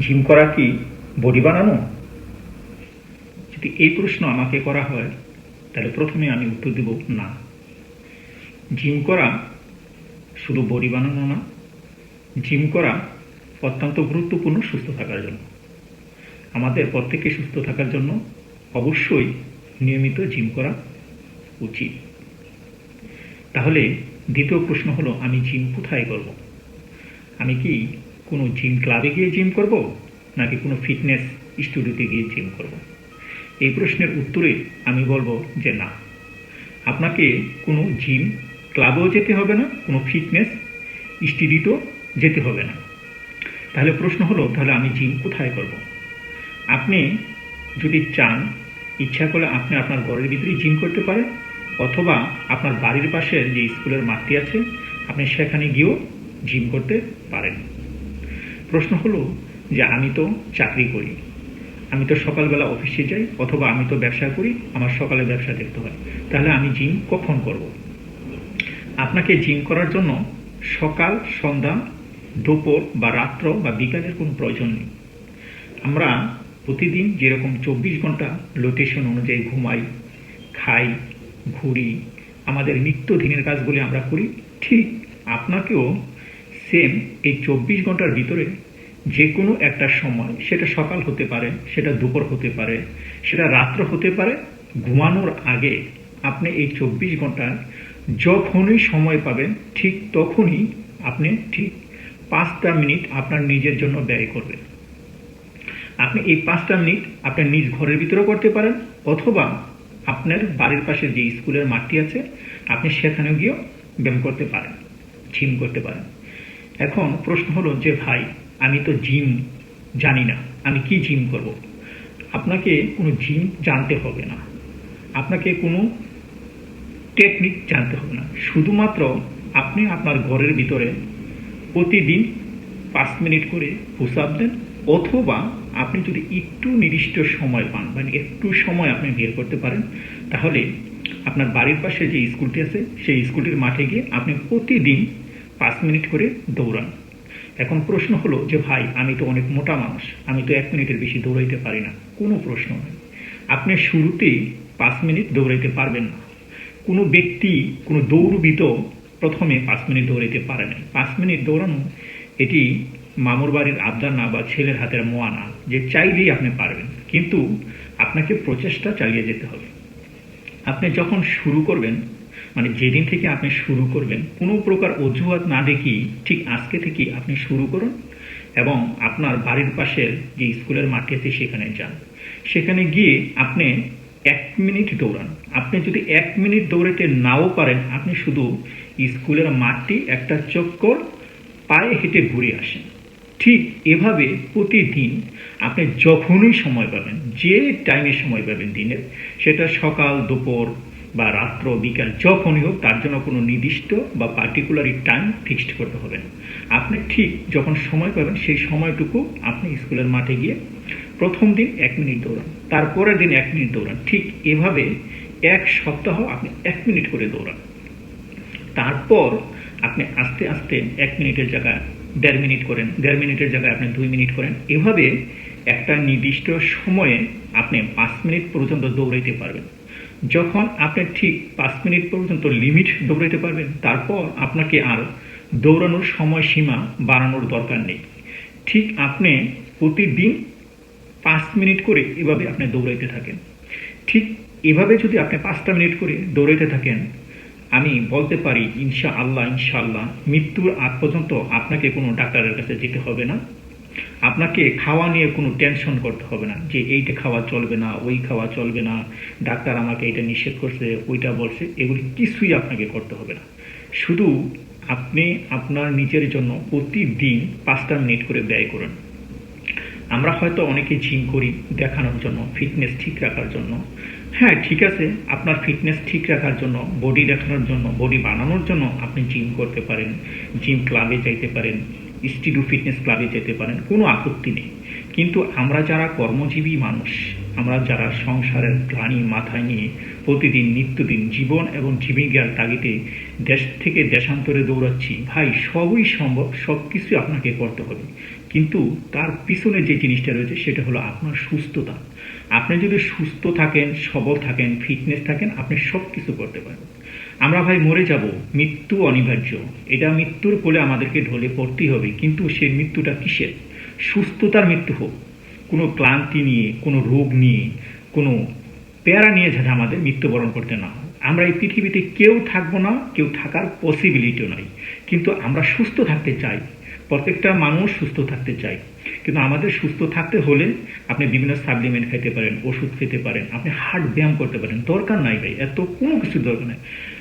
Gym করা কি body বানানো? যদি এই প্রশ্ন আমাকে করা হয়, তাহলে প্রথমে আমি উত্তর দেব না। জিম করা শুধু বডি বানানো না, জিম করা অত্যন্ত গুরুত্বপূর্ণ সুস্থ থাকার জন্য। আমাদের প্রত্যেকে সুস্থ থাকার জন্য অবশ্যই নিয়মিত জিম করা উচিত। তাহলে দ্বিতীয় প্রশ্ন হলো, আমি জিম কোথায় করব? আমি কি কোনো জিম ক্লাবে গিয়ে জিম করব নাকি কোনো ফিটনেস স্টুডিওতে গিয়ে জিম করব? এই প্রশ্নের উত্তরে আমি বলব যে না। আপনাকে কোনো জিম ক্লাবেও যেতে হবে না, কোনো ফিটনেস স্টুডিওতেও যেতে হবে না। তাহলে প্রশ্ন হলো, তাহলে আমি জিম কোথায় করব? আপনি যদি চান, ইচ্ছা করলে আপনি আপনার ঘরের ভিতরেই জিম করতে পারেন, অথবা আপনার বাড়ির পাশের যে স্কুলের মাঠটি আছে, আপনি সেখানে গিয়েও জিম করতে পারেন। প্রশ্ন হলো যে আমি তো চাকরি করি। আমি তো সকালবেলা অফিসে যাই অথবা আমি তো ব্যবসা করি, আমার সকালে ব্যবসা দেখতে হয়। তাহলে আমি জিম কখন করব? আপনাকে জিম করার জন্য সকাল, সন্ধ্যা, দুপুর বা রাত্র বা বিকালের কোনো প্রয়োজন নেই। আমরা প্রতিদিন যেরকম চব্বিশ ঘণ্টা লোটেশন অনুযায়ী ঘুমাই, খাই, ঘুরি, আমাদের নিত্যদিনের কাজগুলি আমরা করি, ঠিক আপনাকেও সেম এই চব্বিশ ঘণ্টার ভিতরে যে কোনো একটা সময় সেটা সকাল হতে পারে, সেটা দুপুর হতে পারে, সেটা রাত্র হতে পারে, ঘুমানোর আগে আপনি এই চব্বিশ ঘণ্টার যখনই সময় পাবেন ঠিক তখনই আপনি ঠিক পাঁচটা মিনিট আপনার নিজের জন্য ব্যয় করবেন। আপনি এই পাঁচটা মিনিট আপনার নিজ ঘরের ভিতরেও করতে পারেন অথবা আপনার বাড়ির পাশে যে স্কুলের মাঠটি আছে, আপনি সেখানেও গিয়েও ব্যায়াম করতে পারেন, জিম করতে পারেন। এখন প্রশ্ন হলো যে ভাই, আমি তো জিম জানি না, আমি কি জিম করব? আপনাকে কোনো জিম জানতে হবে না। আপনাকে কোনো টেকনিক জানতে হবে না। শুধুমাত্র আপনি আপনার ঘরের ভিতরে প্রতিদিন পাঁচ মিনিট করে আপ দেন, অথবা আপনি যদি একটু নির্দিষ্ট সময় পান মানে একটু সময় আপনি বের করতে পারেন, তাহলে আপনার বাড়ির পাশে যে স্কুলটি আছে, সেই স্কুলটির মাঠে গিয়ে আপনি প্রতিদিন পাঁচ মিনিট করে দৌড়ান। এখন প্রশ্ন হলো যে, ভাই, আমি তো অনেক মোটা মানুষ, আমি তো এক মিনিটের বেশি দৌড়াইতে পারি না। কোনো প্রশ্ন নেই আপনি শুরুতেই পাঁচ মিনিট দৌড়াইতে পারবেন না। কোনো ব্যক্তি, কোনো দৌড়বিদ প্রথমে পাঁচ মিনিট দৌড়াইতে পারে না পাঁচ মিনিট দৌড়ানো, এটি মামুর বাড়ির আবদার না বা ছেলের হাতের মোয়া না, যে চাইলেই আপনি পারবেন। কিন্তু আপনাকে প্রচেষ্টা চালিয়ে যেতে হবে। আপনি যখন শুরু করবেন মানে যেদিন থেকে আপনি শুরু করবেন, কোনো প্রকার অজুহাত না দেখি ঠিক আজকে থেকে আপনি শুরু করুন এবং আপনার বাড়ির পাশের যে স্কুলের মাঠে আছে সেখানে যান। সেখানে গিয়ে আপনি এক মিনিট দৌড়ান। আপনি যদি এক মিনিট দৌড়াতে নাও পারেন, আপনি শুধু স্কুলের মাঠটি একটা চক্কর পায়ে হেঁটে ঘুরে আসেন। ঠিক এভাবে প্রতিদিন আপনি যখনই সময় পাবেন, যে টাইমে সময় পাবেন দিনের, সেটা সকাল, দুপুর বা রাত্র, বিকাল, যখনই হোক, তার জন্য কোনো নির্দিষ্ট বা পার্টিকুলারই টাইম ফিক্সড করতে হবে না। আপনি ঠিক যখন সময় পাবেন, সেই সময়টুকু আপনি স্কুলের মাঠে গিয়ে প্রথম দিন এক মিনিট দৌড়ান, তারপরের দিন এক মিনিট দৌড়ান। ঠিক এভাবে এক সপ্তাহ আপনি এক মিনিট করে দৌড়ান। তারপর আপনি আস্তে আস্তে এক মিনিটের জায়গায় দেড় মিনিট করেন, দেড় মিনিটের জায়গায় আপনি দুই মিনিট করেন। এভাবে একটা নির্দিষ্ট সময়ে আপনি পাঁচ মিনিট পর্যন্ত দৌড়াইতে পারবেন। যখন আপনি ঠিক পাঁচ মিনিট পর্যন্ত লিমিট দৌড়াইতে পারবেন, তারপর আপনাকে আর দৌড়ানোর সময়সীমা বাড়ানোর দরকার নেই। ঠিক আপনি প্রতিদিন পাঁচ মিনিট করে এভাবে আপনি দৌড়াইতে থাকেন। ঠিক এভাবে যদি আপনি পাঁচটা মিনিট করে দৌড়াইতে থাকেন, আমি বলতে পারি ইনশা আল্লাহ ইনশাআল্লাহ, মৃত্যুর আগ পর্যন্ত আপনাকে কোনো ডাক্তারের কাছে যেতে হবে না। আপনাকে খাওয়া নিয়ে কোনো টেনশন করতে হবে না। যে এইটা খাওয়া চলবে না, ওই খাওয়া চলবে না, ডাক্তার আমাকে এটা নিষেধ করছে, ওইটা বলছে, এগুলি কিছুই আপনাকে করতে হবে না। শুধু আপনি আপনার নিজের জন্য প্রতিদিন পাঁচটা মিনিট করে ব্যয় করুন। আমরা হয়তো অনেকে জিম করি দেখানোর জন্য ফিটনেস ঠিক রাখার জন্য। হ্যাঁ ঠিক আছে, আপনার ফিটনেস ঠিক রাখার জন্য বডি দেখানোর জন্য বডি বানানোর জন্য আপনি জিম করতে পারেন জিম ক্লাবে যাইতে পারেন। স্টিডু ফিটনেস ক্লাবে যেতে পারেন, কোনো আপত্তি নেই। কিন্তু আমরা যারা কর্মজীবী মানুষ, আমরা যারা সংসারের গ্লানি মাথায় নিয়ে প্রতিদিন, নিত্যদিন জীবন এবং জীবিকার তাগিদে দেশ থেকে দেশান্তরে দৌড়াচ্ছি, ভাই, সবই সম্ভব সব কিছুই আপনাকে করতে হবে। কিন্তু তার পিছনে যে জিনিসটা রয়েছে, সেটা হলো আপনার সুস্থতা। আপনি যদি সুস্থ থাকেন, সবল থাকেন, ফিটনেস থাকেন, আপনি সব কিছু করতে পারবেন। আমরা ভাই মরে যাব, মৃত্যু অনিবার্য। এটা মৃত্যুর কোলে আমাদেরকে ঢলে পড়তেই হবে, কিন্তু সেই মৃত্যুটা কিসের? সুস্থতার মৃত্যু হোক, কোনো ক্লান্তি নিয়ে, কোনো রোগ নিয়ে, কোনো প্যারা নিয়ে যাতে আমাদের মৃত্যুবরণ করতে না হয়। আমরা এই পৃথিবীতে কেউ থাকব না, কেউ থাকার পসিবিলিটিও নাই। কিন্তু আমরা সুস্থ থাকতে চাই, প্রত্যেকটা মানুষ সুস্থ থাকতে চাই। কিন্তু আমাদের সুস্থ থাকতে হলে আপনি বিভিন্ন সাপ্লিমেন্ট খেতে পারেন, ওষুধ খেতে পারেন, আপনি হার্ট ব্যায়াম করতে পারেন। দরকার নাই ভাই, এত কোনো কিছু দরকার নাই।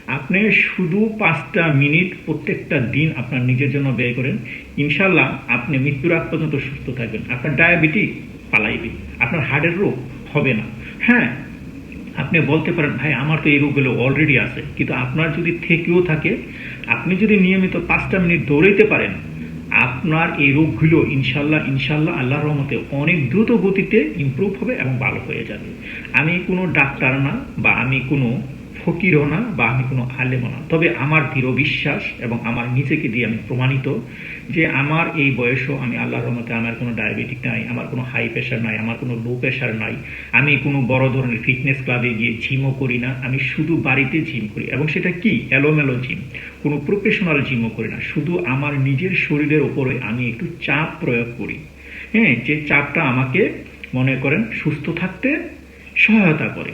আপনি শুধু পাঁচটা মিনিট প্রত্যেকটা দিন আপনার নিজের জন্য ব্যয় করেন। ইনশাল্লাহ আপনি মৃত্যুর আগ পর্যন্ত সুস্থ থাকবেন। আপনার ডায়াবেটিক পালাইবে, আপনার হার্টের রোগ হবে না। হ্যাঁ আপনি বলতে পারেন, ভাই, আমার তো এই রোগগুলো অলরেডি আছে। কিন্তু আপনার যদি থেকেও থাকে, আপনি যদি নিয়মিত পাঁচটা মিনিট দৌড়াইতে পারেন আপনার এই রোগগুলো ইনশাল্লাহ ইনশাল্লাহ আল্লাহ রহমতে অনেক দ্রুত গতিতে ইম্প্রুভ হবে এবং ভালো হয়ে যাবে। আমি কোনো ডাক্তার না বা আমি কোনো ফকিরও না বা আমি কোনো আলেমও না। তবে আমার দৃঢ় বিশ্বাস এবং আমার নিজেকে দিয়ে আমি প্রমাণিত যে আমার এই বয়সও আমি আল্লাহর রহমতে আমার কোনো ডায়াবেটিক নাই, আমার কোনো হাই প্রেশার নাই, আমার কোনো লো প্রেশার নাই। আমি কোনো বড় ধরনের ফিটনেস ক্লাবে গিয়ে জিমও করি না। আমি শুধু বাড়িতে জিম করি। এবং সেটা কি? এলোমেলো জিম কোনো প্রফেশনাল জিমও করি না। শুধু আমার নিজের শরীরের ওপরে আমি একটু চাপ প্রয়োগ করি। হ্যাঁ যে চাপটা আমাকে, মনে করেন, সুস্থ থাকতে সহায়তা করে।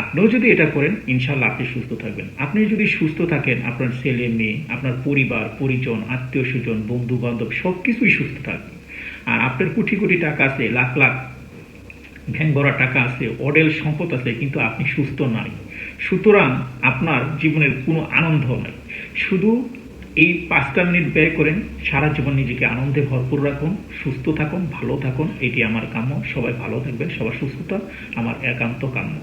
আপনিও যদি এটা করেন ইনশাল্লাহ আপনি সুস্থ থাকবেন। আপনি যদি সুস্থ থাকেন, আপনার ছেলে মেয়ে, আপনার পরিবার, পরিজন, আত্মীয় স্বজন বন্ধু বান্ধব সব কিছুই সুস্থ থাকবে। আর আপনার কোটি কোটি টাকা আছে, লাখ লাখ ভ্যান ভরা টাকা আছে, অডেল সম্পদ আছে, কিন্তু আপনি সুস্থ নাই। সুতরাং আপনার জীবনের কোনো আনন্দ নাই। শুধু এই পাঁচটা মিনিট ব্যয় করেন, সারা জীবন নিজেকে আনন্দে ভরপুর রাখুন, সুস্থ থাকুন, ভালো থাকুন, এটি আমার কাম্য। সবাই ভালো থাকবেন, সবার সুস্থতা আমার একান্ত কাম্য।